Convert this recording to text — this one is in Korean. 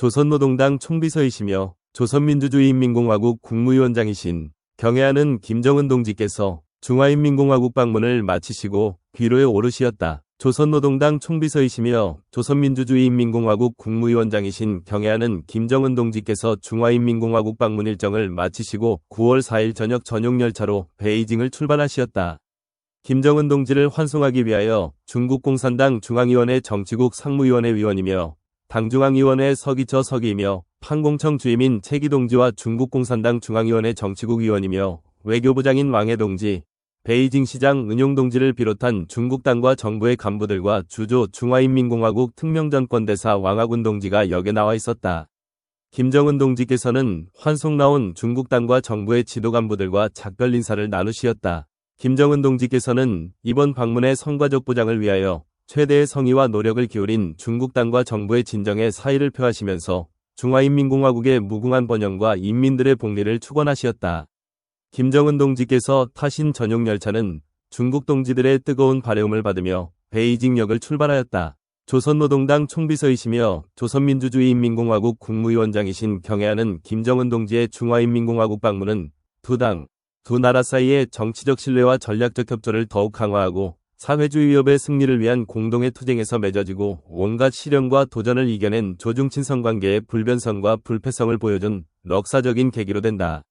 조선노동당 총비서이시며 조선민주주의인민공화국 국무위원장이신 경애하는 김정은 동지께서 중화인민공화국 방문을 마치시고 귀로에 오르시었다. 조선노동당 총비서이시며 조선민주주의인민공화국 국무위원장이신 경애하는 김정은 동지께서 중화인민공화국 방문 일정을 마치시고 9월 4일 저녁 전용 열차로 베이징을 출발하시었다. 김정은 동지를 환송하기 위하여 중국공산당 중앙위원회 정치국 상무위원회 위원이며 당중앙위원회 서기처 서기이며 판공청 주임인 최기동지와 중국공산당 중앙위원회 정치국 위원이며 외교부장인 왕해동지, 베이징 시장 은용동지를 비롯한 중국 당과 정부의 간부들과 주조 중화인민공화국 특명전권대사 왕하군 동지가 역에 나와 있었다. 김정은 동지께서는 환송 나온 중국 당과 정부의 지도 간부들과 작별 인사를 나누시었다. 김정은 동지께서는 이번 방문의 성과적 보장을 위하여 최대의 성의와 노력을 기울인 중국 당과 정부의 진정에 사의를 표하시면서 중화인민공화국의 무궁한 번영과 인민들의 복리를 축원하시었다. 김정은 동지께서 타신 전용 열차는 중국 동지들의 뜨거운 발해움을 받으며 베이징역을 출발하였다. 조선노동당 총비서이시며 조선민주주의인민공화국 국무위원장이신 경애하는 김정은 동지의 중화인민공화국 방문은 두 당, 두 나라 사이의 정치적 신뢰와 전략적 협조를 더욱 강화하고 사회주의 위협의 승리를 위한 공동의 투쟁에서 맺어지고 온갖 시련과 도전을 이겨낸 조중친선 관계의 불변성과 불패성을 보여준 럭사적인 계기로 된다.